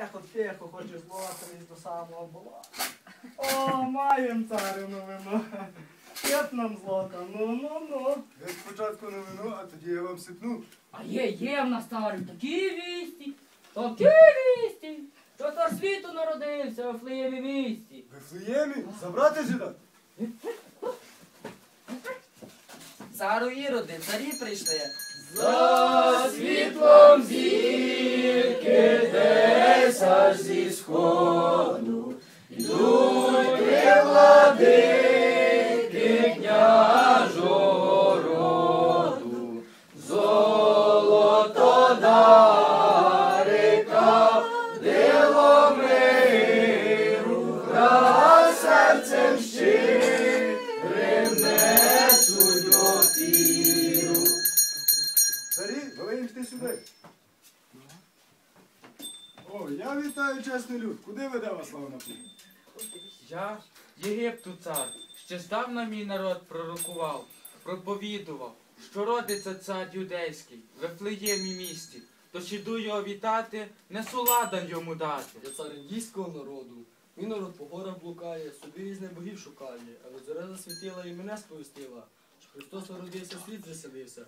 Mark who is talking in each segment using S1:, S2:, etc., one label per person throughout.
S1: Тихо, тихо, хочеш злотись до самого була. О, маєм царю новину. Кет нам злота, ну ну ну.
S2: Ви спочатку новину, а тоді я вам сипну.
S3: А є, є в нас старі такі вісті, такі вісті, що цар світу народився в Флеєві місті.
S2: Ви в Флеємі? Забрати жида?
S4: Цару Іроди, царі прийшли.
S3: За mas
S2: escondo do teu lado. Я чесний люд. Куди веде вас славна путь?
S5: Я Єгипту цар, ще здавна мій народ пророкував, проповідував, що родиться цар юдейський, в Вифлеємі місті, тож іду його вітати, несу ладан йому дати.
S6: Я цар індійського народу. Мій народ по горах блукає, собі різних богів шукає, але зоря засвітила і мене сповістила, що Христос народився, світ заселився,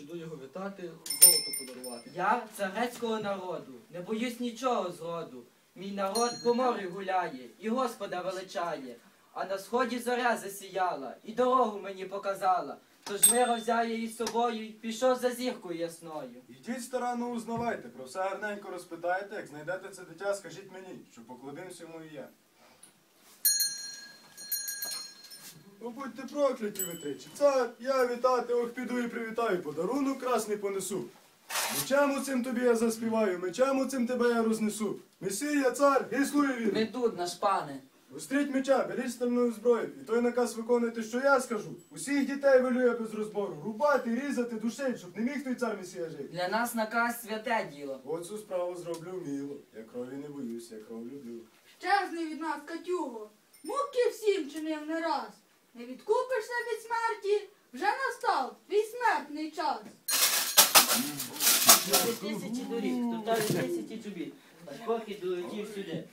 S6: іду його вітати, золото подарувати.
S4: Я царецького народу, не боюсь нічого зроду. Мій народ по морю гуляє і Господа величає. А на сході зоря засіяла і дорогу мені показала. Тож миро взяв її з собою і пішов за зіркою ясною.
S2: Йдіть старанно узнавайте, про все гарненько розпитайте, як знайдете це дитя, скажіть мені, що покладимся йому і я. Ну будьте прокляті ви тричі. Цар, я вітати, ох піду і привітаю, подарунок красний понесу. Мечем у цим тобі я заспіваю, мечем у цим тебе я рознесу. Месія, цар,
S4: Ми
S2: він.
S4: тут, наш пане.
S2: Устріть меча, беріть стальною зброю, і той наказ виконуйте, що я скажу. Усіх дітей велю я без розбору, рубати, різати, душить, щоб не міг той цар месія жити.
S4: Для нас наказ святе діло.
S2: Оцю справу зроблю вміло. Я крові не боюсь, я кров люблю.
S7: Щезни від нас, Катюго, муки всім чинив не раз. Не відкупишся від смерті, вже настав твій смертний час.
S3: Тисячі доріг, далі тисячі чобіт, аж поки долетів сюди.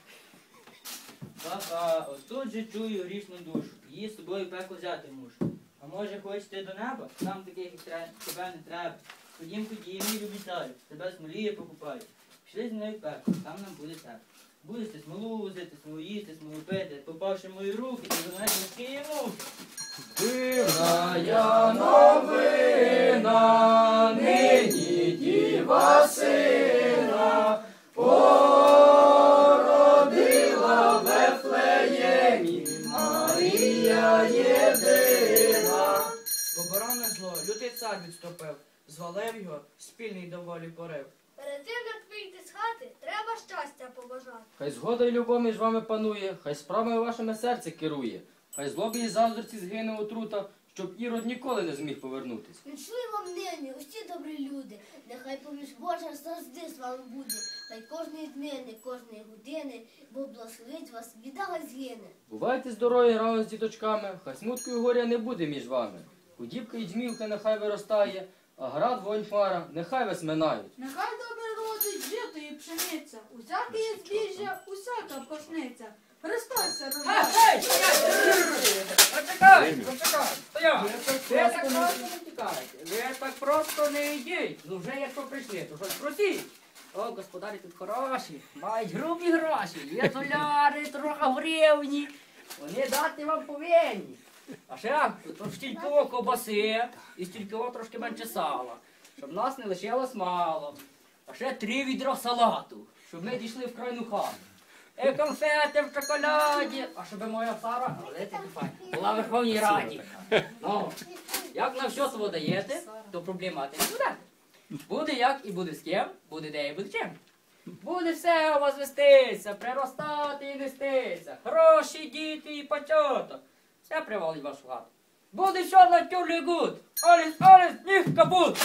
S3: Ха-ха, отут же чую грішну душу, її з собою пекло взяти мушу. А може хочете до неба? Нам таких як тебе не треба. Ходім, ходім, мій любі царю, тебе смоліє покупаю. Пішли зі мною в пекло, там нам буде так. Будете смолу возити, смолу їсти, смолу пити, попавши в мої руки, то знаєте, міські муки. Дивна я новина, нині діва сина, породила в Вефлеємі, Марія єдина.
S8: Оборонне зло, лютий цар відступив, звалив його, спільний доволі порив.
S9: Перед тим, вийти з хати, треба щастя побажати.
S3: Хай згода й любов між вами панує, хай справами вашими серце керує, хай злобі і заздрості згине отрута, щоб ірод ніколи не зміг повернутись.
S9: Вічли вам нині, усі добрі люди. Нехай поміж Божа завжди з вами буде. Хай кожної днини, кожної години, Бог благословить вас, біда згине.
S3: Бувайте здорові разом з діточками, хай смутку і горя не буде між вами. Худібка і джмілка нехай виростає, а град вонь нехай вас минають.
S7: Нехай пшениця, усяке є збіжжя, усяка пашниця. Христос се рождає.
S8: Почекай, почекай, стояв! Ви так просто не тікаєте, ви так просто не йдіть. Ну вже якщо прийшли, то щось просіть. О, господарі тут хороші, мають грубі гроші, є доляри, трохи гривні. Вони дати вам повинні. А ще тут стільки ковбаси і стільки трошки менше сала, щоб нас не лишилось мало. А ще три відра салату, щоб ми дійшли в крайну хату. І конфети в шоколаді, а щоб моя Сара, ти фай, була в Верховній Раді. Ну, як на все це даєте, то проблемати не буде. Буде як і буде з ким, буде де і буде чим. Буде все у вас вестися, приростати і нестися. Гроші, діти і початок. Все привалить вашу хату. Буде все на тюлі гуд. alles, alles nicht kaputt.